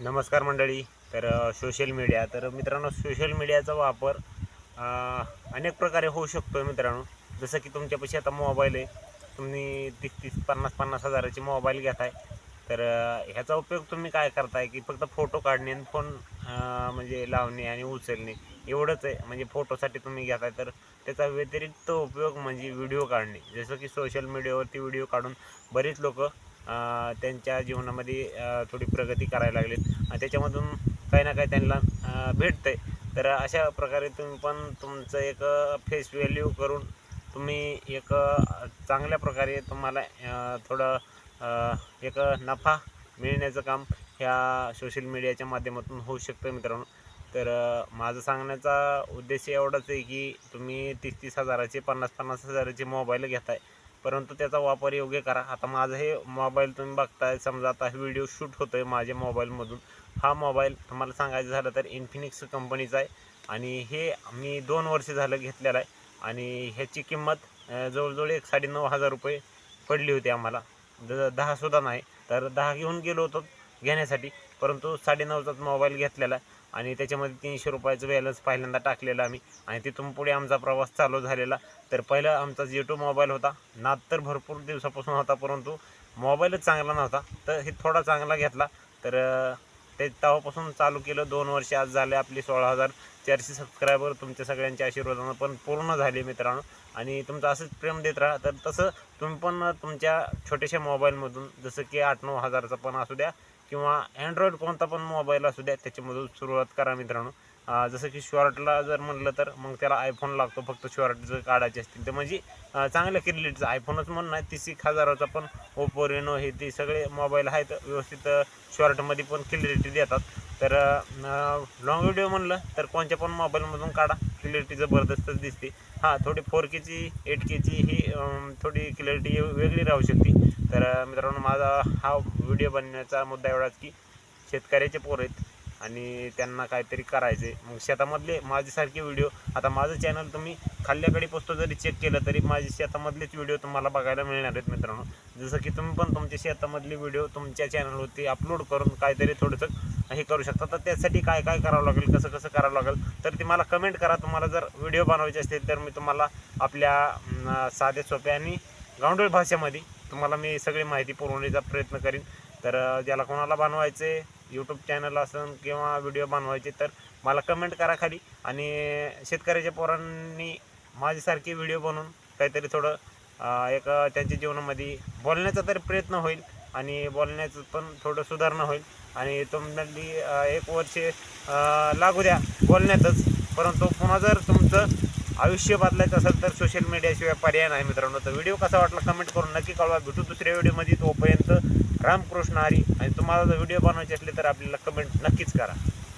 नमस्कार मंडळी. तर सोशल मीडिया तर मित्रांनो सोशल मीडियाचा वापर अनेक प्रकारे होऊ शकतो मित्रांनो. जसं की तुमच्यापाशी आता मोबाईल आहे. तुम्ही तीस तीस पन्नास पन्नास हजाराची मोबाईल घेताय. तर ह्याचा उपयोग तुम्ही काय करताय की फक्त फोटो काढणे आणि फोन म्हणजे लावणे आणि उचलणे एवढंच आहे. म्हणजे फोटोसाठी तुम्ही घेताय तर त्याचा व्यतिरिक्त उपयोग म्हणजे व्हिडिओ काढणे. जसं की सोशल मीडियावरती व्हिडिओ काढून बरीच लोक त्यांच्या जीवनामध्ये थोडी प्रगती करायला लागलीत. आणि त्याच्यामधून काही ना काही त्यांना भेटतं आहे तर अशा प्रकारे तुम्ही पण तुमचं एक फेस व्हॅल्यू करून तुम्ही एक चांगल्या प्रकारे तुम्हाला थोडं एक नफा मिळण्याचं काम ह्या सोशल मीडियाच्या माध्यमातून होऊ शकतं मित्रांनो. तर माझं सांगण्याचा उद्देश एवढाच आहे की तुम्ही तीस तीस हजाराचे पन्नास पन्नास हजाराचे मोबाईल घेताय. परंतु त्याचा वापर योग्य करा. आता माझं हे मोबाईल तुम्ही बघताय समजा आता व्हिडिओ शूट होतो आहे माझ्या मोबाईलमधून. हा मोबाईल तुम्हाला सांगायचं झालं तर इन्फिनिक्स कंपनीचा आहे. आणि हे मी दोन वर्ष झालं घेतलेलं आहे. आणि ह्याची किंमत जवळजवळ एक साडेनऊ हजार रुपये पडली होती आम्हाला. द दहासुद्धा नाही. तर दहा घेऊन गेलो होतो. घेण्यासाठी. परंतु साडेनऊचाच मोबाईल घेतलेला आणि त्याच्यामध्ये तीनशे रुपयाचं बॅलन्स पहिल्यांदा टाकलेला आम्ही. आणि तिथून पुढे आमचा प्रवास चालू झालेला. तर पहिला आमचा जी टू मोबाईल होता. नाद तर भरपूर दिवसापासून होता परंतु मोबाईलच चांगला नव्हता. तर हे थोडा चांगला घेतला. तर ते तेव्हापासून चालू केलं. दोन वर्ष आज झाले आपली सोळा हजार चारशे सबस्क्रायबर तुमच्या सगळ्यांच्या आशीर्वादानं पण पूर्ण झाले मित्रांनो. आणि तुमचं असंच प्रेम देत राहा. तर तसं तुम्ही पण तुमच्या छोट्याशा मोबाईलमधून जसं की आठ नऊ हजाराचा पण असू द्या किंवा अँड्रॉइड कोणता पण मोबाईल असू द्या त्याच्यामधून सुरुवात करा मित्रांनो. जसं की शॉर्टला जर म्हणलं तर मग त्याला आयफोन लागतो फक्त शॉर्ट जर काढायचे असतील तर. म्हणजे चांगल्या क्लिटीचं आयफोनच म्हणून नाही तीस एक हजाराचा पण ओप्पो रेनो हे ते सगळे मोबाईल आहेत व्यवस्थित शॉर्टमध्ये पण क्लिरिटी देतात. तर लॉंग व्हिडिओ म्हणलं तर कोणत्या पण मोबाईलमधून काढा क्लिअरिटी जबरदस्तच दिसते. हां थोडी फोर केची एट केची ही थोडी क्लिअरिटी वेगळी राहू शकते. तर मित्रांनो माझा हा व्हिडिओ बनण्याचा मुद्दा एवढाच की शेतकऱ्याचे पोर आहेत आणि त्यांना काहीतरी करायचे मग शेतामधले माझ्यासारखे व्हिडिओ आता माझं चॅनल तुम्ही खाल्ल्याकडे पोचतो जरी चेक केलं तरी माझे शेतामधलेच व्हिडिओ तुम्हाला बघायला मिळणार आहेत मित्रांनो. जसं की तुम्ही पण तुमच्या शेतामधले व्हिडिओ तुमच्या चॅनलवरती अपलोड करून काहीतरी थोडंसं हे करू शकता. तर त्यासाठी काय काय करावं लागेल कसं कसं करावं लागेल तर ती मला कमेंट करा. तुम्हाला जर व्हिडिओ बनवायचे असतील तर मी तुम्हाला आपल्या साध्या सोप्या आणि गावंडळ भाषेमध्ये तुम्हाला मी सगळी माहिती पुरवण्याचा प्रयत्न करीन. तर ज्याला कोणाला बनवायचे यूट्यूब चॅनल असून किंवा व्हिडिओ बनवायचे तर मला कमेंट करा खाली. आणि शेतकऱ्याच्या पोरांनी माझ्यासारखे व्हिडिओ बनवून काहीतरी थोडं एक त्यांच्या जीवनामध्ये बोलण्याचा तरी प्रयत्न होईल आणि बोलण्याचं पण थोडं सुधारणा होईल. आणि तुम्ही एक वर्ष लागू द्या बोलण्यातच. परंतु पुन्हा जर तुमचं आयुष्य बदलायचं असेल तर सोशल मीडियाशिवाय पर्याय नाही मित्रांनो. तर व्हिडिओ कसा वाटला कमेंट करून नक्की कळवा. भेटू दुसऱ्या व्हिडिओमध्ये तोपर्यंत रामकृष्ण हरी. आणि तुम्हाला जर व्हिडिओ बनवायचे असले तर आपल्याला कमेंट नक्कीच करा.